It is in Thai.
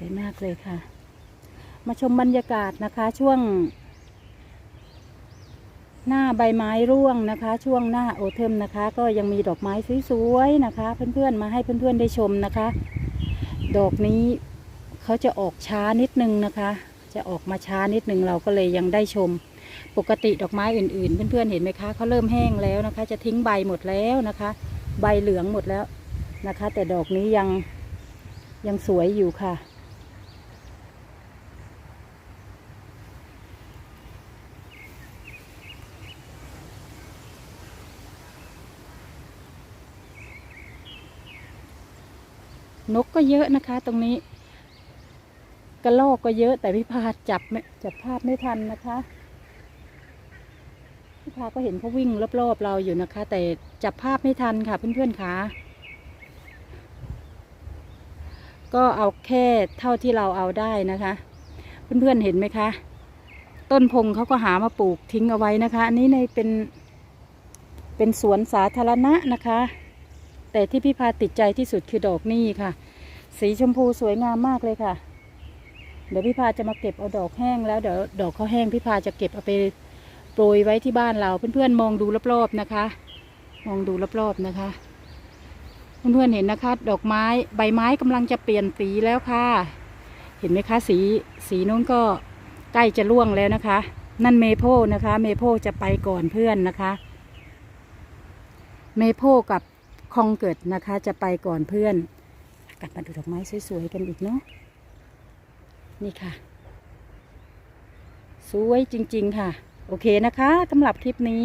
สวยมากเลยค่ะ มาชมบรรยากาศนะคะช่วง หน้าใบไม้ร่วงนะคะ ช่วงหน้าโอเทมนะคะ ก็ยังมีดอกไม้สวยๆนะคะ เพื่อนๆมาให้เพื่อนๆได้ชมนะคะ ดอกนี้เขาจะออกช้านิดนึงนะคะ จะออกมาช้านิดนึงเราก็เลยยังได้ชม ปกติดอกไม้อื่น ๆ เพื่อนๆเห็นไหมคะเขาเริ่มแห้งแล้วนะคะ จะทิ้งใบหมดแล้วนะคะ ใบเหลืองหมดแล้วนะคะ แต่ดอกนี้ยังยังสวยอยู่ค่ะ นกก็เยอะนะคะ ตรงนี้ กระลอกก็เยอะ แต่พี่พาจับไม่จับภาพไม่ทันนะคะพี่พาก็เห็นเขาวิ่งรอบๆเราอยู่นะคะ แต่จับภาพไม่ทันค่ะ เพื่อนๆค่ะก็เอาแค่เท่าที่เราเอาได้นะคะ เพื่อนๆเห็นไหมคะ ต้นพงเขาก็หามาปลูกทิ้งเอาไว้นะคะ อันนี้ในเป็นเป็นสวนสาธารณะนะคะ แต่ที่พี่พาติดใจที่สุดคือดอกนี่ค่ะ สีชมพูสวยงามมากเลยค่ะ เดี๋ยวพี่พาจะมาเก็บเอาดอกแห้งแล้วเดี๋ยวดอกเขาแห้งพี่พาจะเก็บเอาไปโปรยไว้ที่บ้านเราเพื่อนๆมองดูรอบๆนะคะ มองดูรอบๆนะคะ เพื่อนๆเห็นนะคะ ดอกไม้ใบไม้กำลังจะเปลี่ยนสีแล้วค่ะ เห็นไหมคะสีสีนู้นก็ใกล้จะร่วงแล้วนะคะ นั่นเมโพนะคะ เมโพจะไปก่อนเพื่อนนะคะ เมโพกับ คองเกิดนะคะ จะไปก่อนเพื่อน กลับมาดูดอกไม้สวยๆกันอีกเนาะนี่ค่ะ สวยจริง ๆ ค่ะ โอเคนะคะสำหรับคลิปนี้